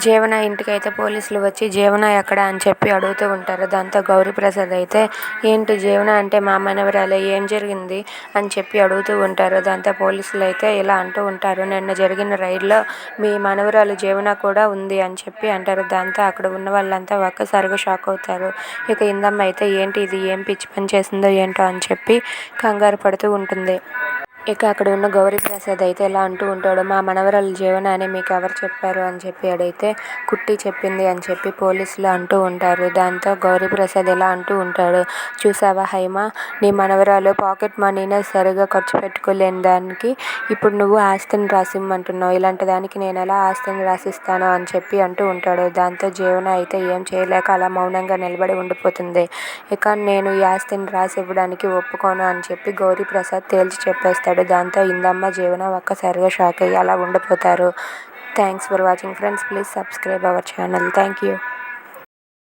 జీవన ఇంటికైతే పోలీసులు వచ్చి జీవన ఎక్కడ? అని చెప్పి అడుగుతూ ఉంటారు. దాంతో గౌరీప్రసాద్ అయితే ఏంటి జీవన? అంటే మా మనవరాలే ఏం జరిగింది? అని చెప్పి అడుగుతూ ఉంటారు. దాంతో పోలీసులు అయితే ఇలా అంటూ ఉంటారు. నిన్న జరిగిన రైడ్లో మీ మనవరాలు జీవన కూడా ఉంది అని చెప్పి అంటారు. దాంతో అక్కడ ఉన్న వాళ్ళంతా ఒక్కసారిగా షాక్ అవుతారు. ఇక ఇందమ్మ అయితే ఏంటి ఇది? ఏం పిచ్చి పని చేసిందో ఏంటో? అని చెప్పి కంగారు పడుతూ ఉంటుంది. ఇక అక్కడ ఉన్న గౌరీప్రసాద్ అయితే ఇలా అంటూ ఉంటాడు మా మనవరాలు జీవన అని మీకు ఎవరు చెప్పారు? అని చెప్పి అడిగితే కుట్టి చెప్పింది అని చెప్పి పోలీసులు అంటూ ఉంటారు. దాంతో గౌరీప్రసాద్ ఇలా అంటూ ఉంటాడు చూసావా హైమ నీ మనవరాలు పాకెట్ మనీనే సరిగా ఖర్చు పెట్టుకోలేని దానికి ఇప్పుడు నువ్వు ఆస్తిని రాసిమ్మంటున్నావు. ఇలాంటి దానికి నేను ఎలా ఆస్తిని రాసిస్తాను? అని చెప్పి అంటూ ఉంటాడు. దాంతో జీవన అయితే ఏం చేయలేక అలా మౌనంగా నిలబడి ఉండిపోతుంది. ఇక నేను ఈ ఆస్తిని రాసి ఇవ్వడానికి ఒప్పుకోను అని చెప్పి గౌరీప్రసాద్ తేల్చి చెప్పేస్తాడు. దాంతో ఇందమ్మ జీవనం ఒక్కసారిగా షాక్ అయ్యి అలా ఉండిపోతారు. Thanks for watching friends. Please subscribe our channel. Thank you